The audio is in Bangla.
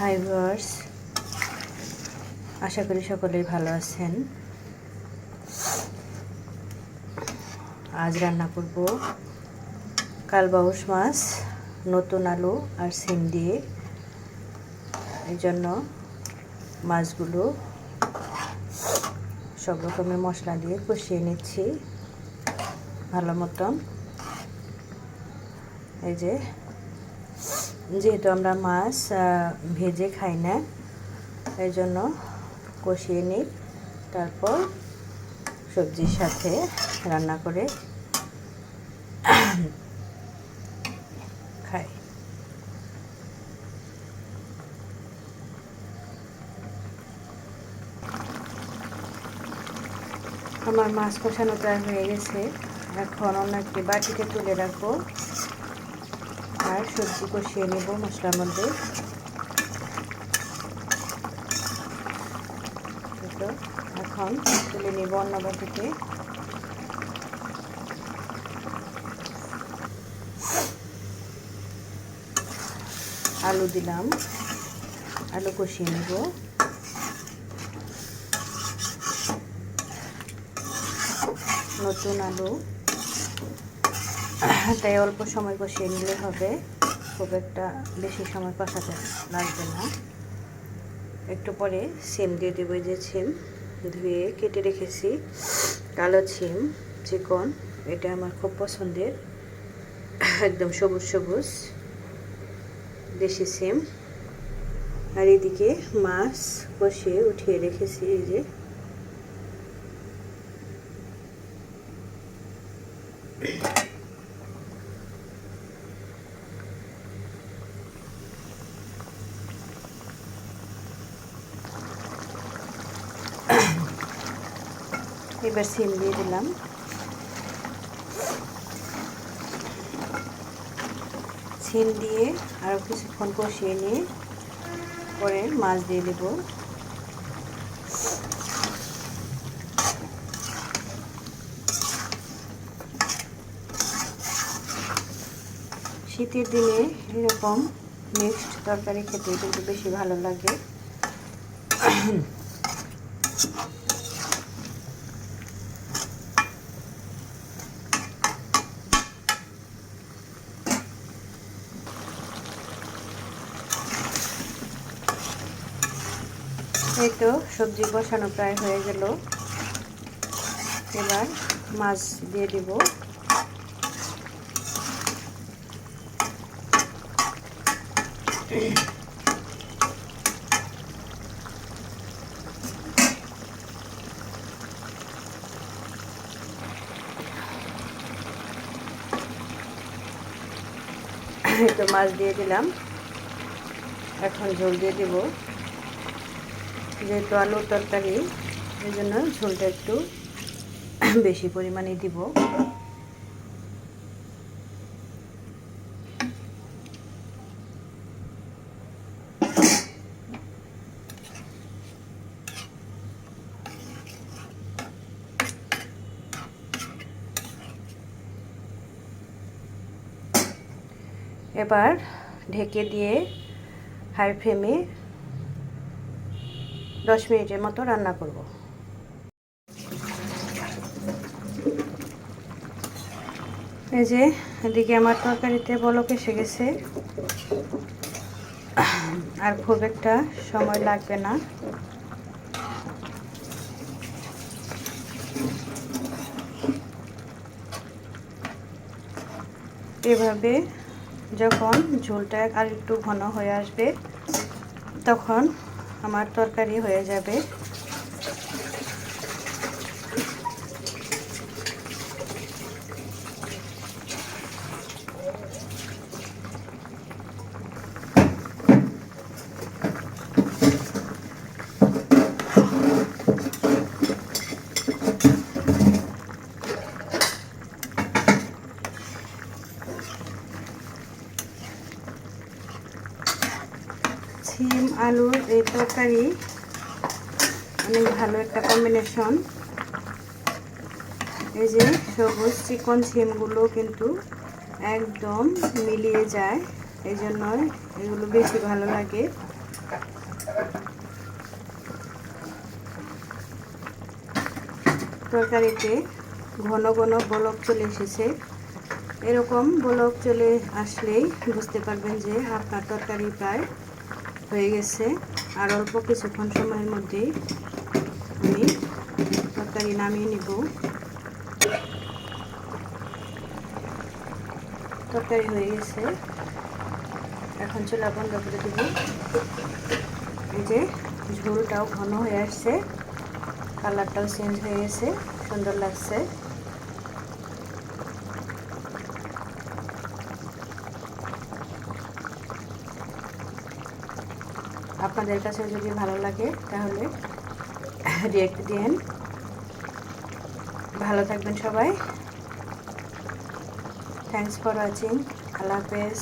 হাই ভিউয়ার্স, আশা করি সকলেই ভালো আছেন। আজ রান্না করব কালবাউস মাছ, নতুন আলু আর সিম দিয়ে। এই জন্য মাছগুলো সব রকমের মশলা দিয়ে কষিয়ে নিচ্ছি ভালো মতন। এই যে যেহেতু আমরা মাছ ভেজে খাই না এই জন্য কষিয়ে নিই। তারপর সবজির সাথে রান্না করে খাই। আমার মাছ কষানো প্রায় হয়ে গেছে। এখন অন্য একটি বাটিতে তুলে রাখব। আর সবজি কষিয়ে নেব মশলার মধ্যে। এখন তুলে নেব অন্য বাটিতে। আলু দিলাম। আলু কষিয়ে নেব। নতুন আলু। তাই অল্প সময় কষিয়ে নিলে হবে। খুব একটা বেশি সময় কষাতে লাগবে না। একটু পরে সিম দিয়ে দেবো যে সিম। ধুয়ে কেটে রেখেছি। কালো সিম, চিকন, এটা আমার খুব পছন্দের। একদম সবুজ সবুজ দেশি সিম। আর এদিকে মাছ কষিয়ে উঠিয়ে রেখেছি এই যে এবার সিম দিয়ে দিলাম। সিম দিয়ে আরও কিছুক্ষণ কষিয়ে নিয়ে পরে মাছ দিয়ে দেব। শীতের দিনে এরকম মিক্সড তরকারি খেতে কিন্তু বেশি ভালো লাগে। এই তো সবজি বসানো প্রায় হয়ে গেল, এবার মাছ দিয়ে দিব। মাছ দিয়ে দিলাম। এখন ঝোল দিয়ে দেবো। যেহেতু আলুর তরকারি এই জন্য ঝোলটা একটু বেশি পরিমাণে দিব। এবার ঢেকে দিয়ে হাই ফ্লেমে দশ মিনিটের মতো রান্না করব। এই যে, এদিকে আমার তরকারিতে বলক এসে গেছে। আর খুব একটা সময় লাগবে না। এভাবে যখন ঝোলটা আর একটু ঘন হয়ে আসবে, তখন আমার তরকারি হয়ে যাবে। সিম আলুর এই তরকারি। অনেক ভালো একটা কম্বিনেশন এই যে সবুজ চিকন সিমগুলো কিন্তু একদম মিলিয়ে যায় এই জন্য এগুলো বেশি ভালো লাগে। তরকারিতে ঘন ঘন বলক চলে এসেছে। এরকম বলক চলে আসলেই বুঝতে পারবেন যে আপনার তরকারি প্রায় হয়ে গেছে। আর অল্প কিছুক্ষণ সময়ের মধ্যেই আমি তরকারি নামিয়ে নিব। তরকারি হয়ে গেছে। এখন চুলা বন্ধ করে দেব। এই যে ঝোলটাও ঘন হয়ে আসছে। কালারটাও চেঞ্জ হয়ে গেছে। সুন্দর লাগছে। আপনাদের কাছে যদি ভালো লাগে, তাহলে রিয়েক্ট দিন ভালো থাকবেন সবাই। থ্যাংকস ফর ওয়াচিং আল্লাহ হাফেজ।